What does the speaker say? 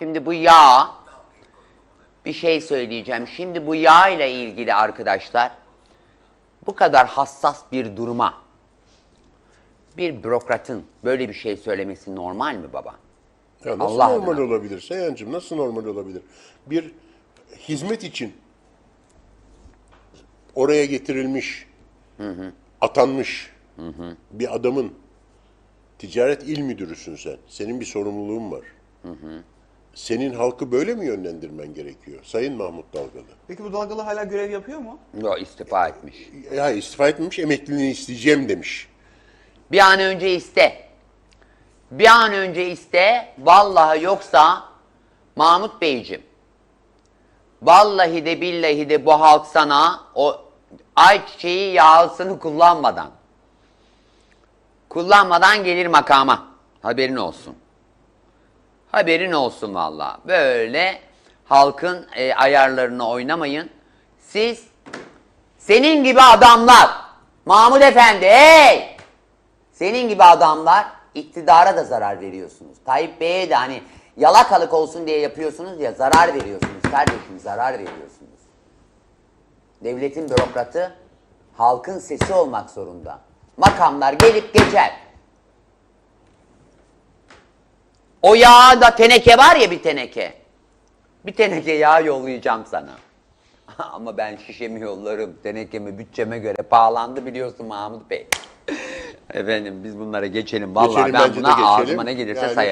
Şimdi bu yağ bir şey söyleyeceğim. Şimdi bu yağ ile ilgili arkadaşlar bu kadar hassas bir duruma bir bürokratın böyle bir şey söylemesi normal mi baba? Ya nasıl Allah normal adına. olabilir Seyhancığım? Nasıl normal olabilir? Bir hizmet için oraya getirilmiş, atanmış bir adamın ticaret il müdürüsün sen. Senin bir sorumluluğun var. Senin halkı böyle mi yönlendirmen gerekiyor? Sayın Mahmut Dalgalı. Peki bu dalgalı hala görev yapıyor mu? Yok istifa etmiş. Ya istifa etmemiş, emekliliğini isteyeceğim demiş. Bir an önce iste. Bir an önce iste. Vallahi yoksa Mahmut Beyciğim. Vallahi de billahi de bu halk sana o ayçiçeği yağısını kullanmadan kullanmadan gelir makama. Haberin olsun. Haberin olsun vallahi. Böyle halkın e, ayarlarını oynamayın. Siz senin gibi adamlar Mahmut Efendi hey! Senin gibi adamlar iktidara da zarar veriyorsunuz. Tayyip Bey'e de hani yalakalık olsun diye yapıyorsunuz ya zarar veriyorsunuz kardeşim zarar veriyorsunuz. Devletin bürokratı halkın sesi olmak zorunda. Makamlar gelip geçer. O yağ da teneke var ya bir teneke. Bir teneke yağ yollayacağım sana. Ama ben şişemi yollarım. Tenekemi bütçeme göre pahalandı biliyorsun Mahmut Bey. Efendim biz bunlara geçelim. Vallahi Geçelim, ben bence de buna geçelim. ağzıma ne gelirse Yani- sayarım.